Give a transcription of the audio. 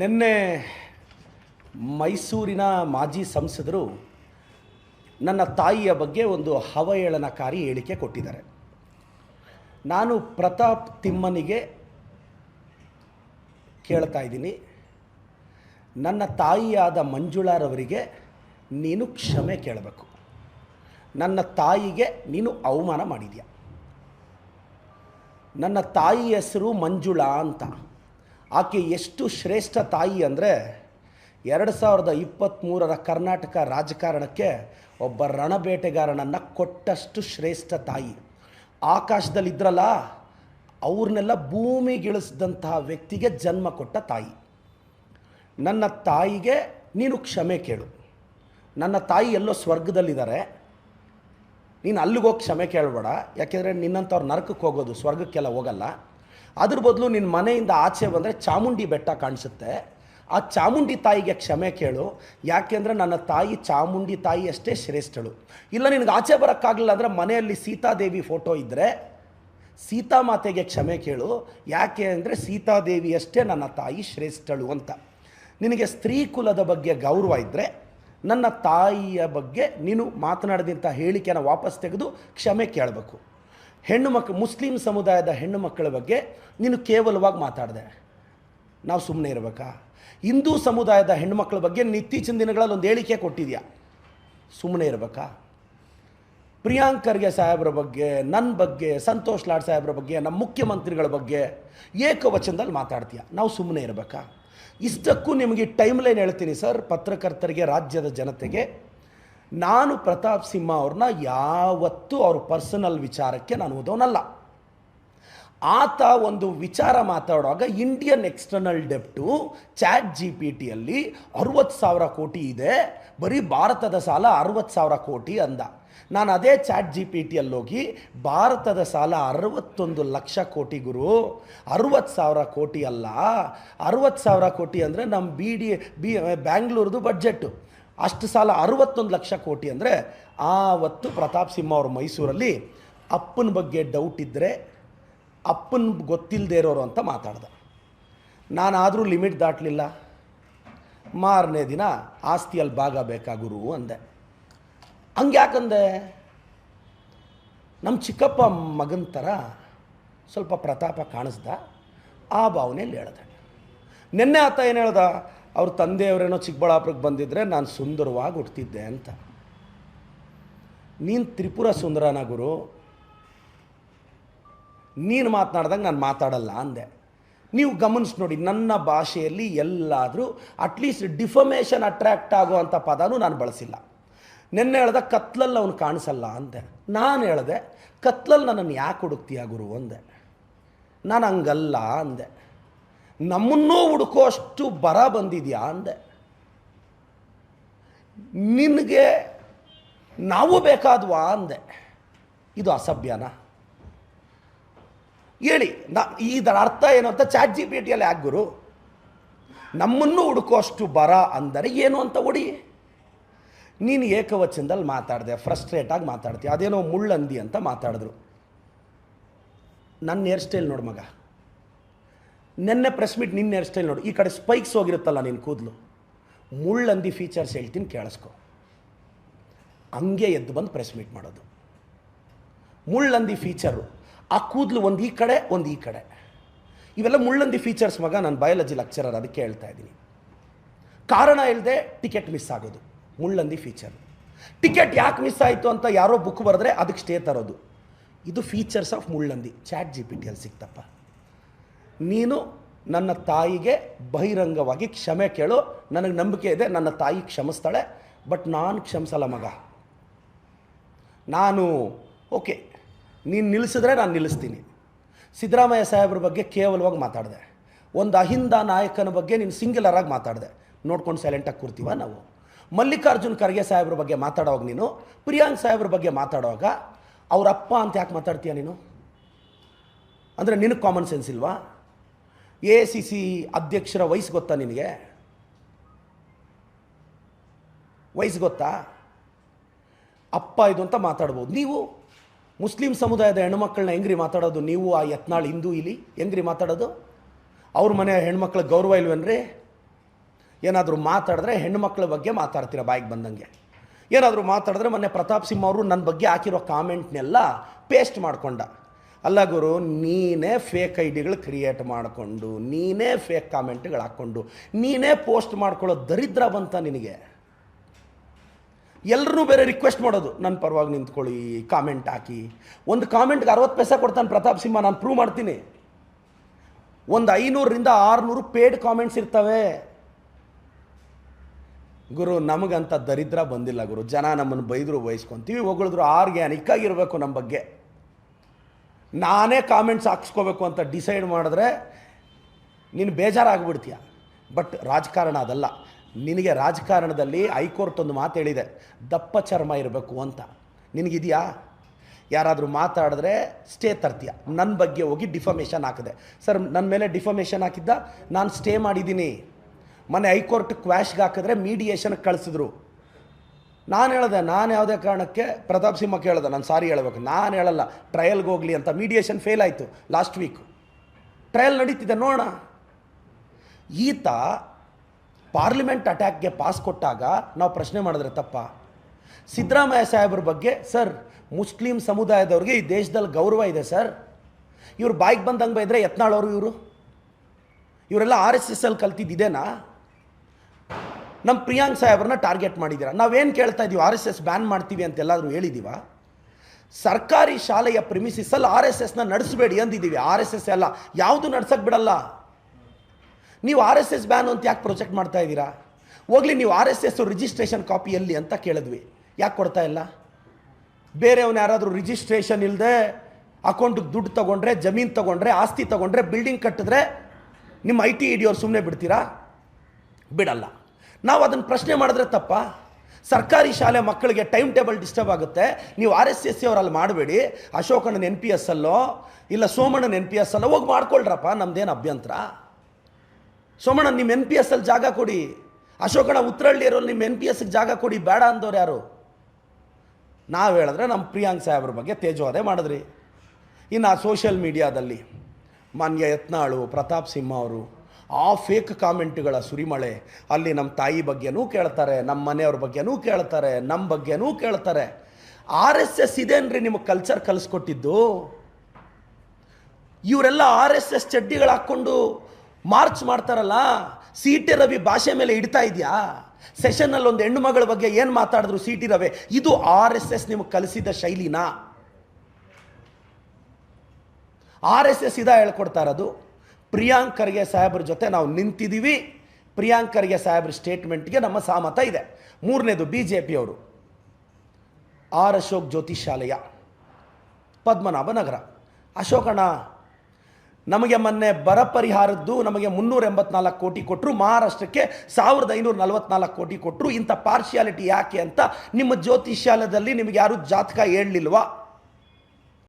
ನಿನ್ನೆ ಮೈಸೂರಿನ ಮಾಜಿ ಸಂಸದರು ನನ್ನ ತಾಯಿಯ ಬಗ್ಗೆ ಒಂದು ಅವಹೇಳನಕಾರಿ ಹೇಳಿಕೆ ಕೊಟ್ಟಿದ್ದಾರೆ. ನಾನು ಪ್ರತಾಪ್ ತಿಮ್ಮನಿಗೆ ಕೇಳ್ತಾ ಇದ್ದೀನಿ. ನನ್ನ ತಾಯಿಯಾದ ಮಂಜುಳಾರವರಿಗೆ ನೀನು ಕ್ಷಮೆ ಕೇಳಬೇಕು. ನನ್ನ ತಾಯಿಗೆ ನೀನು ಅವಮಾನ ಮಾಡಿದ್ಯಾ. ನನ್ನ ತಾಯಿ ಹೆಸರು ಮಂಜುಳಾ ಅಂತ. ಆಕೆ ಎಷ್ಟು ಶ್ರೇಷ್ಠ ತಾಯಿ ಅಂದರೆ ಎರಡು ಸಾವಿರದ ಇಪ್ಪತ್ತ್ಮೂರರ ಕರ್ನಾಟಕ ರಾಜಕಾರಣಕ್ಕೆ ಒಬ್ಬ ರಣಬೇಟೆಗಾರನನ್ನು ಕೊಟ್ಟಷ್ಟು ಶ್ರೇಷ್ಠ ತಾಯಿ. ಆಕಾಶದಲ್ಲಿದ್ರಲ್ಲ ಅವ್ರನ್ನೆಲ್ಲ ಭೂಮಿಗಿಳಿಸಿದಂತಹ ವ್ಯಕ್ತಿಗೆ ಜನ್ಮ ಕೊಟ್ಟ ತಾಯಿ. ನನ್ನ ತಾಯಿಗೆ ನೀನು ಕ್ಷಮೆ ಕೇಳು. ನನ್ನ ತಾಯಿ ಎಲ್ಲೋ ಸ್ವರ್ಗದಲ್ಲಿದ್ದಾರೆ. ನೀನು ಅಲ್ಲಿಗೆ ಹೋಗಿ ಕ್ಷಮೆ ಕೇಳಬೇಡ. ಯಾಕೆಂದರೆ ನಿನ್ನಂಥವ್ರು ನರಕಕ್ಕೆ ಹೋಗೋದು, ಸ್ವರ್ಗಕ್ಕೆಲ್ಲ ಹೋಗಲ್ಲ. ಅದ್ರ ಬದಲು ನಿನ್ನ ಮನೆಯಿಂದ ಆಚೆ ಬಂದರೆ ಚಾಮುಂಡಿ ಬೆಟ್ಟ ಕಾಣಿಸುತ್ತೆ. ಆ ಚಾಮುಂಡಿ ತಾಯಿಗೆ ಕ್ಷಮೆ ಕೇಳು. ಯಾಕೆಂದರೆ ನನ್ನ ತಾಯಿ ಚಾಮುಂಡಿ ತಾಯಿ ಅಷ್ಟೇ ಶ್ರೇಷ್ಠಳು. ಇಲ್ಲ ನಿನಗೆ ಆಚೆ ಬರೋಕ್ಕಾಗಲಿಲ್ಲ ಅಂದರೆ ಮನೆಯಲ್ಲಿ ಸೀತಾದೇವಿ ಫೋಟೋ ಇದ್ದರೆ ಸೀತಾಮಾತೆಗೆ ಕ್ಷಮೆ ಕೇಳು. ಯಾಕೆ ಅಂದರೆ ಸೀತಾದೇವಿಯಷ್ಟೇ ನನ್ನ ತಾಯಿ ಶ್ರೇಷ್ಠಳು ಅಂತ. ನಿನಗೆ ಸ್ತ್ರೀ ಕುಲದ ಬಗ್ಗೆ ಗೌರವ ಇದ್ದರೆ ನನ್ನ ತಾಯಿಯ ಬಗ್ಗೆ ನೀನು ಮಾತನಾಡಿದಂಥ ಹೇಳಿಕೆನ ವಾಪಸ್ ತೆಗೆದು ಕ್ಷಮೆ ಕೇಳಬೇಕು. ಹೆಣ್ಣು ಮಕ್ಕಳು ಮುಸ್ಲಿಂ ಸಮುದಾಯದ ಹೆಣ್ಣು ಮಕ್ಕಳ ಬಗ್ಗೆ ನೀನು ಕೇವಲವಾಗಿ ಮಾತಾಡಿದೆ. ನಾವು ಸುಮ್ಮನೆ ಇರಬೇಕಾ? ಹಿಂದೂ ಸಮುದಾಯದ ಹೆಣ್ಣುಮಕ್ಕಳ ಬಗ್ಗೆ ಇತ್ತೀಚಿನ ದಿನಗಳಲ್ಲಿ ಒಂದು ಹೇಳಿಕೆ ಕೊಟ್ಟಿದೆಯಾ? ಸುಮ್ಮನೆ ಇರಬೇಕಾ? ಪ್ರಿಯಾಂಕ್ ಖರ್ಗೆ ಸಾಹೇಬ್ರ ಬಗ್ಗೆ ನನ್ನ ಬಗ್ಗೆ, ಸಂತೋಷ್ ಲಾಡ್ ಸಾಹೇಬ್ರ ಬಗ್ಗೆ ನಮ್ಮ ಮುಖ್ಯಮಂತ್ರಿಗಳ ಬಗ್ಗೆ ಏಕವಚನದಲ್ಲಿ ಮಾತಾಡ್ತೀಯ? ನಾವು ಸುಮ್ಮನೆ ಇರಬೇಕಾ? ಇಷ್ಟಕ್ಕೂ ನಿಮಗೆ ಟೈಮ್ ಲೈನ್ ಹೇಳ್ತೀನಿ ಸರ್. ಪತ್ರಕರ್ತರಿಗೆ, ರಾಜ್ಯದ ಜನತೆಗೆ ನಾನು ಪ್ರತಾಪ್ ಸಿಂಹ ಅವ್ರನ್ನ ಯಾವತ್ತೂ ಅವ್ರ ಪರ್ಸನಲ್ ವಿಚಾರಕ್ಕೆ ನಾನು ಓದೋನಲ್ಲ. ಆತ ಒಂದು ವಿಚಾರ ಮಾತಾಡುವಾಗ ಇಂಡಿಯನ್ ಎಕ್ಸ್ಟರ್ನಲ್ ಡೆಪ್ಟು ಚಾಟ್ ಜಿ ಪಿ ಟಿಯಲ್ಲಿ ಅರುವತ್ತು ಸಾವಿರ ಕೋಟಿ ಇದೆ, ಬರೀ ಭಾರತದ ಸಾಲ ಅರುವತ್ತು ಸಾವಿರ ಕೋಟಿ ಅಂದ. ನಾನು ಅದೇ ಚಾಟ್ ಜಿ ಪಿ ಟಿಯಲ್ಲಿ ಹೋಗಿ ಭಾರತದ ಸಾಲ ಅರವತ್ತೊಂದು ಲಕ್ಷ ಕೋಟಿ ಗುರು, ಅರುವತ್ತು ಸಾವಿರ ಕೋಟಿ ಅಲ್ಲ. ಅರುವತ್ತು ಸಾವಿರ ಕೋಟಿ ಅಂದರೆ ನಮ್ಮ ಬಿ ಡಿ ಬಿ ಬ್ಯಾಂಗ್ಳೂರ್ದು ಬಡ್ಜೆಟ್ಟು ಅಷ್ಟು ಸಾಲ ಅರುವತ್ತೊಂದು ಲಕ್ಷ ಕೋಟಿ ಅಂದರೆ ಆವತ್ತು ಪ್ರತಾಪ್ ಸಿಂಹ ಅವರು ಮೈಸೂರಲ್ಲಿ ಅಪ್ಪನ ಬಗ್ಗೆ ಡೌಟ್ ಇದ್ದರೆ ಅಪ್ಪನ ಗೊತ್ತಿಲ್ಲದೆ ಇರೋರು ಅಂತ ಮಾತಾಡ್ದ. ನಾನಾದರೂ ಲಿಮಿಟ್ ದಾಟಲಿಲ್ಲ. ಮಾರನೇ ದಿನ ಆಸ್ತಿಯಲ್ಲಿ ಭಾಗ ಬೇಕಾ ಗುರು ಅಂದೆ. ಹಂಗೆ ಯಾಕಂದೆ ನಮ್ಮ ಚಿಕ್ಕಪ್ಪ ಮಗನ ಥರ ಸ್ವಲ್ಪ ಪ್ರತಾಪ ಕಾಣಿಸ್ದ. ಆ ಭಾವನೆಯಲ್ಲಿ ಹೇಳ್ದೆ. ನಿನ್ನೆ ಆತ ಏನು ಹೇಳ್ದ? ಅವ್ರ ತಂದೆಯವರೇನೋ ಚಿಕ್ಕಬಳ್ಳಾಪುರಕ್ಕೆ ಬಂದಿದ್ದರೆ ನಾನು ಸುಂದರವಾಗಿ ಹುಟ್ಟಿದ್ದೆ ಅಂತ. ನೀನು ತ್ರಿಪುರ ಸುಂದರನ ಗುರು. ನೀನು ಮಾತನಾಡ್ದಂಗೆ ನಾನು ಮಾತಾಡಲ್ಲ ಅಂದೆ. ನೀವು ಗಮನಿಸಿ ನೋಡಿ, ನನ್ನ ಭಾಷೆಯಲ್ಲಿ ಎಲ್ಲಾದರೂ ಅಟ್ಲೀಸ್ಟ್ ಡಿಫಮೇಷನ್ ಅಟ್ರ್ಯಾಕ್ಟ್ ಆಗುವಂಥ ಪದನೂ ನಾನು ಬಳಸಿಲ್ಲ. ನಿನ್ನೆ ಹೇಳ್ದೆ ಕತ್ಲಲ್ಲಿ ಅವನು ಕಾಣಿಸಲ್ಲ ಅಂದೆ. ನಾನು ಹೇಳ್ದೆ ಕತ್ಲಲ್ಲಿ ನನ್ನನ್ನು ಯಾಕೆ ಹುಡುಕ್ತೀಯ ಗುರು ಅಂದೆ. ನಾನು ಹಂಗಲ್ಲ ಅಂದೆ. ನಮ್ಮನ್ನೂ ಹುಡುಕೋ ಅಷ್ಟು ಬರ ಬಂದಿದ್ಯಾ ಅಂದೆ. ನಿನಗೆ ನಾವು ಬೇಕಾದ್ವಾ ಅಂದೆ. ಇದು ಅಸಭ್ಯನ? ಹೇಳಿ, ನ, ಇದರ ಅರ್ಥ ಏನು ಅಂತ ಚಾಟ್ ಜಿ ಪಿ ಟಿಯಲ್ಲಿ ಗುರು. ನಮ್ಮನ್ನು ಹುಡುಕೋಷ್ಟು ಬರ ಅಂದರೆ ಏನು ಅಂತ ಹೊಡಿ ನೀನು ಏಕವಚನದಲ್ಲಿ ಮಾತಾಡಿದೆ, ಫ್ರಸ್ಟ್ರೇಟಾಗಿ ಮಾತಾಡ್ತೀಯ, ಅದೇನೋ ಮುಳ್ಳಂದಿ ಅಂತ ಮಾತಾಡಿದ್ರು. ನನ್ನ ಹೇರ್ ಸ್ಟೈಲ್ ನೋಡು ಮಗ. ನೆನ್ನೆ ಪ್ರೆಸ್ ಮೀಟ್ ನಿನ್ನ ಹೇರ್ ಸ್ಟೈಲ್ ನೋಡು. ಈ ಕಡೆ ಸ್ಪೈಕ್ಸ್ ಹೋಗಿರುತ್ತಲ್ಲ ನಿನ್ನ ಕೂದಲು. ಮುಳ್ಳಂದಿ ಫೀಚರ್ಸ್ ಹೇಳ್ತೀನಿ ಕೇಳಿಸ್ಕೊ. ಹಂಗೆ ಎದ್ದು ಬಂದು ಪ್ರೆಸ್ ಮೀಟ್ ಮಾಡೋದು. ಮುಳ್ಳಂದಿ ಫೀಚರು ಆ ಕೂದಲು ಒಂದು ಈ ಕಡೆ, ಒಂದು ಈ ಕಡೆ. ಇವೆಲ್ಲ ಮುಳ್ಳಂದಿ ಫೀಚರ್ಸ್ ಮಗ, ನಾನು ಬಯಾಲಜಿ ಲೆಕ್ಚರರ್ ಅದಕ್ಕೆ ಹೇಳ್ತಾ ಇದ್ದೀನಿ. ಕಾರಣ ಇಲ್ಲದೆ ಟಿಕೆಟ್ ಮಿಸ್ ಆಗೋದು. ಮುಳ್ಳಂದಿ ಫೀಚರ್ ಟಿಕೆಟ್ ಯಾಕೆ ಮಿಸ್ ಆಯಿತು ಅಂತ ಯಾರೋ ಬುಕ್ ಬರೆದ್ರೆ ಅದಕ್ಕೆ ಸ್ಟೇ ತರೋದು. ಇದು ಫೀಚರ್ಸ್ ಆಫ್ ಮುಳ್ಳಂದಿ. ಚಾಟ್ ಜಿ ಪಿ ಟಿಯಲ್ಲಿ ಸಿಕ್ತಪ್ಪ. ನೀನು ನನ್ನ ತಾಯಿಗೆ ಬಹಿರಂಗವಾಗಿ ಕ್ಷಮೆ ಕೇಳು. ನನಗೆ ನಂಬಿಕೆ ಇದೆ, ನನ್ನ ತಾಯಿ ಕ್ಷಮಿಸ್ತಾಳೆ, ಬಟ್ ನಾನು ಕ್ಷಮಿಸಲ್ಲ ಮಗ. ನಾನು, ಓಕೆ, ನೀನು ನಿಲ್ಲಿಸಿದ್ರೆ ನಾನು ನಿಲ್ಲಿಸ್ತೀನಿ. ಸಿದ್ದರಾಮಯ್ಯ ಸಾಹೇಬ್ರ ಬಗ್ಗೆ ಕೇವಲವಾಗಿ ಮಾತಾಡಿದೆ. ಒಂದು ಅಹಿಂದ ನಾಯಕನ ಬಗ್ಗೆ ನೀನು ಸಿಂಗ್ಯುಲರಾಗಿ ಮಾತಾಡಿದೆ. ನೋಡ್ಕೊಂಡು ಸೈಲೆಂಟಾಗಿ ಕೂರ್ತೀವ ನಾವು. ಮಲ್ಲಿಕಾರ್ಜುನ್ ಖರ್ಗೆ ಸಾಹೇಬ್ರ ಬಗ್ಗೆ ಮಾತಾಡೋವಾಗ ನೀನು, ಪ್ರಿಯಾಂಕ್ ಸಾಹೇಬ್ರ ಬಗ್ಗೆ ಮಾತಾಡುವಾಗ ಅವ್ರ ಅಪ್ಪ ಅಂತ ಯಾಕೆ ಮಾತಾಡ್ತೀಯ ನೀನು? ಅಂದರೆ ನಿನಗೆ ಕಾಮನ್ ಸೆನ್ಸ್ ಇಲ್ವಾ? ಎ ಸಿ ಸಿ ಅಧ್ಯಕ್ಷರ ವಯಸ್ಸು ಗೊತ್ತಾ ನಿನಗೆ? ವಯಸ್ಸು ಗೊತ್ತಾ? ಅಪ್ಪ ಇದು ಅಂತ ಮಾತಾಡ್ಬೋದು. ನೀವು ಮುಸ್ಲಿಂ ಸಮುದಾಯದ ಹೆಣ್ಮಕ್ಳನ್ನ ಹೆಂಗ್ರಿ ಮಾತಾಡೋದು? ನೀವು ಆ ಯತ್ನಾಳ್ ಹಿಂದೂ ಇಲ್ಲಿ ಹೆಂಗ್ರಿ ಮಾತಾಡೋದು? ಅವ್ರ ಮನೆ ಹೆಣ್ಮಕ್ಳ ಗೌರವ ಇಲ್ವೇನ್ರಿ? ಏನಾದರೂ ಮಾತಾಡಿದ್ರೆ ಹೆಣ್ಮಕ್ಳ ಬಗ್ಗೆ ಮಾತಾಡ್ತೀರ ಬಾಯಿಗೆ ಬಂದಂಗೆ. ಏನಾದರೂ ಮಾತಾಡಿದ್ರೆ ಮೊನ್ನೆ ಪ್ರತಾಪ್ ಸಿಂಹ ಅವರು ನನ್ನ ಬಗ್ಗೆ ಹಾಕಿರೋ ಕಾಮೆಂಟ್ನೆಲ್ಲ ಪೇಸ್ಟ್ ಮಾಡ್ಕೊಂಡ. ಅಲ್ಲ ಗುರು, ನೀನೇ ಫೇಕ್ ಐ ಡಿಗಳು ಕ್ರಿಯೇಟ್ ಮಾಡಿಕೊಂಡು, ನೀನೇ ಫೇಕ್ ಕಾಮೆಂಟ್ಗಳು ಹಾಕ್ಕೊಂಡು, ನೀನೇ ಪೋಸ್ಟ್ ಮಾಡ್ಕೊಳ್ಳೋ ದರಿದ್ರ ಬಂತ ನಿನಗೆ. ಎಲ್ಲರೂ ಬೇರೆ ರಿಕ್ವೆಸ್ಟ್ ಮಾಡೋದು. ನನ್ನ ಪರವಾಗಿ ನಿಂತ್ಕೊಳ್ಳಿ ಕಾಮೆಂಟ್ ಹಾಕಿ. ಒಂದು ಕಾಮೆಂಟ್ಗೆ ಅರವತ್ತು ಪೈಸೆ ಕೊಡ್ತಾನೆ ಪ್ರತಾಪ್ ಸಿಂಹ, ನಾನು ಪ್ರೂವ್ ಮಾಡ್ತೀನಿ. ಒಂದು ಐನೂರರಿಂದ ಆರುನೂರು ಪೇಡ್ ಕಾಮೆಂಟ್ಸ್ ಇರ್ತವೆ. ಗುರು, ನಮಗಂತ ದರಿದ್ರ ಬಂದಿಲ್ಲ ಗುರು. ಜನ ನಮ್ಮನ್ನು ಬೈದರು, ಬಯಸ್ಕೊಂತೀವಿ. ಹೊಗಳಿದ್ರು ಆರ್ಗ್ಯಾನಿಕ್ ಆಗಿರಬೇಕು ನಮ್ಮ ಬಗ್ಗೆ. ನಾನೇ ಕಾಮೆಂಟ್ಸ್ ಹಾಕ್ಸ್ಕೋಬೇಕು ಅಂತ ಡಿಸೈಡ್ ಮಾಡಿದ್ರೆ ನೀನು ಬೇಜಾರಾಗ್ಬಿಡ್ತೀಯ. ಬಟ್ ರಾಜಕಾರಣ ಅದಲ್ಲ. ನಿನಗೆ ರಾಜಕಾರಣದಲ್ಲಿ ಹೈಕೋರ್ಟ್ ಒಂದು ಮಾತು ಹೇಳಿದೆ. ದಪ್ಪ ಚರ್ಮ ಇರಬೇಕು ಅಂತ. ನಿನಗಿದೆಯಾ? ಯಾರಾದರೂ ಮಾತಾಡಿದ್ರೆ ಸ್ಟೇ ತರ್ತೀಯ. ನನ್ನ ಬಗ್ಗೆ ಹೋಗಿ ಡಿಫಮೇಷನ್ ಹಾಕಿದೆ. ಸರ್ ನನ್ನ ಮೇಲೆ ಡಿಫಮೇಷನ್ ಹಾಕಿದ್ದ? ನಾನು ಸ್ಟೇ ಮಾಡಿದ್ದೀನಿ. ಮೊನ್ನೆ ಹೈಕೋರ್ಟ್ ಕ್ವ್ಯಾಶ್ಗೆ ಹಾಕಿದ್ರೆ ಮೀಡಿಯೇಷನ್ಗೆ ಕಳಿಸಿದ್ರು. ನಾನು ಹೇಳಿದೆ, ನಾನು ಯಾವುದೇ ಕಾರಣಕ್ಕೆ ಪ್ರತಾಪ್ ಸಿಂಹ ಕೇಳಿದೆ, ನಾನು ಸಾರಿ ಹೇಳಬೇಕು. ನಾನು ಹೇಳಲ್ಲ ಟ್ರಯಲ್ಗೆ ಹೋಗಲಿ ಅಂತ ಮೀಡಿಯೇಷನ್ ಫೇಲ್ ಆಯಿತು ಲಾಸ್ಟ್ ವೀಕ್ ಟ್ರಯಲ್ ನಡೀತಿದೆ, ನೋಡೋಣ. ಈತ ಪಾರ್ಲಿಮೆಂಟ್ ಅಟ್ಯಾಕ್ಗೆ ಪಾಸ್ ಕೊಟ್ಟಾಗ ನಾವು ಪ್ರಶ್ನೆ ಮಾಡಿದ್ರೆ ತಪ್ಪ. ಸಿದ್ದರಾಮಯ್ಯ ಸಾಹೇಬ್ರ ಬಗ್ಗೆ, ಸರ್, ಮುಸ್ಲಿಂ ಸಮುದಾಯದವ್ರಿಗೆ ಈ ದೇಶದಲ್ಲಿ ಗೌರವ ಇದೆ, ಸರ್. ಇವ್ರು ಬಾಯ್ಗೆ ಬಂದಂಗೆ ಬೈದರೆ ಯತ್ನಾಳವರು ಇವರು? ಇವರೆಲ್ಲ ಆರ್ ಎಸ್ ಎಸ್ ಅಲ್ಲಿ ಕಲ್ತಿದ್ದೇನಾ ನಮ್ಮ ಪ್ರಿಯಾಂಕ್ ಸಾಹೇಬ್ರನ್ನ ಟಾರ್ಗೆಟ್ ಮಾಡಿದ್ದೀರಾ ನಾವೇನು ಕೇಳ್ತಾ ಇದೀವಿ, ಆರ್ ಎಸ್ ಎಸ್ ಬ್ಯಾನ್ ಮಾಡ್ತೀವಿ ಅಂತ ಎಲ್ಲಾದರೂ ಹೇಳಿದ್ದೀವ ಸರ್ಕಾರಿ ಶಾಲೆಯ ಪ್ರಿಮಿಸಿಸಲ್ಲಿ ಆರ್ ಎಸ್ ಎಸ್ನ ನಡೆಸಬೇಡಿ ಅಂದಿದ್ದೀವಿ ಆರ್ ಎಸ್ ಎಸ್ ಎಲ್ಲ ಯಾವುದು ನಡ್ಸಕ್ಕೆ ಬಿಡಲ್ಲ. ನೀವು ಆರ್ ಎಸ್ ಎಸ್ ಬ್ಯಾನ್ ಅಂತ ಯಾಕೆ ಪ್ರೊಜೆಕ್ಟ್ ಮಾಡ್ತಾ ಇದ್ದೀರಾ ಹೋಗ್ಲಿ, ನೀವು R S S registration copy ಎಲ್ಲಿ ಅಂತ ಕೇಳಿದ್ವಿ. ಯಾಕೆ ಕೊಡ್ತಾ ಇಲ್ಲ? ಬೇರೆಯವನು ಯಾರಾದರೂ ರಿಜಿಸ್ಟ್ರೇಷನ್ ಇಲ್ಲದೆ ಅಕೌಂಟಿಗೆ ದುಡ್ಡು ತೊಗೊಂಡ್ರೆ, ಜಮೀನು ತೊಗೊಂಡ್ರೆ, ಆಸ್ತಿ ತೊಗೊಂಡ್ರೆ ಬಿಲ್ಡಿಂಗ್ ಕಟ್ಟಿದ್ರೆ ನಿಮ್ಮ ಐ ಟಿ ಇಡಿಯೋರು ಸುಮ್ಮನೆ ಬಿಡ್ತೀರಾ? ಬಿಡಲ್ಲ. ನಾವು ಅದನ್ನು ಪ್ರಶ್ನೆ ಮಾಡಿದ್ರೆ ತಪ್ಪ. ಸರ್ಕಾರಿ ಶಾಲೆ ಮಕ್ಕಳಿಗೆ ಟೈಮ್ ಟೇಬಲ್ ಡಿಸ್ಟರ್ಬ್ ಆಗುತ್ತೆ. ನೀವು ಆರ್ ಎಸ್ ಎಸ್ ಅವರಲ್ಲಿ ಮಾಡಬೇಡಿ. ಅಶೋಕಣ್ಣನ ಎನ್ ಪಿ ಎಸ್ ಅಲ್ಲೋ, ಇಲ್ಲ ಸೋಮಣ್ಣನ ಎನ್ ಪಿ ಎಸ್ ಅಲ್ಲೋ, ಹೋಗಿ ಮಾಡ್ಕೊಳ್ರಪ್ಪ, ನಮ್ದೇನು ಅಭ್ಯಂತರ. ಸೋಮಣ್ಣ ನಿಮ್ಮ ಎನ್ ಪಿ ಎಸ್ ಅಲ್ಲಿ ಜಾಗ ಕೊಡಿ. ಅಶೋಕಣ್ಣ ಉತ್ತರಳ್ಳಿ ಇರೋ ನಿಮ್ಮ ಎನ್ ಪಿ ಎಸ್ಗೆ ಜಾಗ ಕೊಡಿ, ಬೇಡ ಅಂದವ್ರು ಯಾರು? ನಾವು ಹೇಳಿದ್ರೆ ನಮ್ಮ ಪ್ರಿಯಾಂಕ್ ಸಾಹೇಬ್ರ ಬಗ್ಗೆ ತೇಜವಾದೆ ಮಾಡಿದ್ರಿ. ಇನ್ನು ಸೋಷಿಯಲ್ ಮೀಡಿಯಾದಲ್ಲಿ ಮಾನ್ಯ ಯತ್ನಾಳು, ಪ್ರತಾಪ್ ಸಿಂಹ ಅವರು ಆ ಫೇಕ್ ಕಾಮೆಂಟ್ಗಳ ಸುರಿಮಳೆ. ಅಲ್ಲಿ ನಮ್ಮ ತಾಯಿ ಬಗ್ಗೆನೂ ಕೇಳ್ತಾರೆ ನಮ್ಮ ಮನೆಯವ್ರ ಬಗ್ಗೆನೂ ಕೇಳ್ತಾರೆ ನಮ್ಮ ಬಗ್ಗೆನೂ ಕೇಳ್ತಾರೆ. ಆರ್ ಎಸ್ ಎಸ್ ಇದೇನ್ರಿ ನಿಮಗೆ ಕಲ್ಚರ್ ಕಲಿಸ್ಕೊಟ್ಟಿದ್ದು? ಇವರೆಲ್ಲ ಆರ್ ಎಸ್ ಎಸ್ ಚಡ್ಡಿಗಳು ಹಾಕ್ಕೊಂಡು ಮಾರ್ಚ್ ಮಾಡ್ತಾರಲ್ಲ, ಸಿ ಟಿ ರವಿ ಭಾಷೆ ಮೇಲೆ ಇಡ್ತಾ ಇದೆಯಾ? ಸೆಷನ್ನಲ್ಲಿ ಒಂದು ಹೆಣ್ಣು ಮಗಳ ಬಗ್ಗೆ ಏನು ಮಾತಾಡಿದ್ರು ಸಿ ಟಿ ರವಿ? ಇದು ಆರ್ ಎಸ್ ಎಸ್ ನಿಮಗೆ ಕಲಿಸಿದ ಶೈಲಿನಾ? ಆರ್ ಎಸ್ ಎಸ್ ಇದ ಹೇಳ್ಕೊಡ್ತಾ ಇರೋದು? ಪ್ರಿಯಾಂಕ್ ಖರ್ಗೆ ಸಾಹೇಬ್ರ ಜೊತೆ ನಾವು ನಿಂತಿದ್ದೀವಿ. ಪ್ರಿಯಾಂಕರ್ಗೆ ಸಾಹೇಬ್ರ ಸ್ಟೇಟ್ಮೆಂಟ್ಗೆ ನಮ್ಮ ಸಹಮತ ಇದೆ. ಮೂರನೇದು ಬಿ ಜೆ ಪಿಯವರು ಆರ್ ಅಶೋಕ್ ಜ್ಯೋತಿಷಾಲಯ, ಪದ್ಮನಾಭ ನಗರ. ಅಶೋಕಣ್ಣ, ನಮಗೆ ಮೊನ್ನೆ ಬರ ಪರಿಹಾರದ್ದು ನಮಗೆ ಮುನ್ನೂರ ಎಂಬತ್ನಾಲ್ಕು ಕೋಟಿ ಕೊಟ್ಟರು ಮಹಾರಾಷ್ಟ್ರಕ್ಕೆ ಸಾವಿರದ ಐನೂರ ನಲವತ್ನಾಲ್ಕು ಕೋಟಿ ಕೊಟ್ಟರು ಇಂಥ ಪಾರ್ಶಿಯಾಲಿಟಿ ಯಾಕೆ ಅಂತ ನಿಮ್ಮ ಜ್ಯೋತಿಷ್ಯಾಲಯದಲ್ಲಿ ನಿಮಗೆ ಯಾರು ಜಾತಕ ಹೇಳಲಿಲ್ವಾ?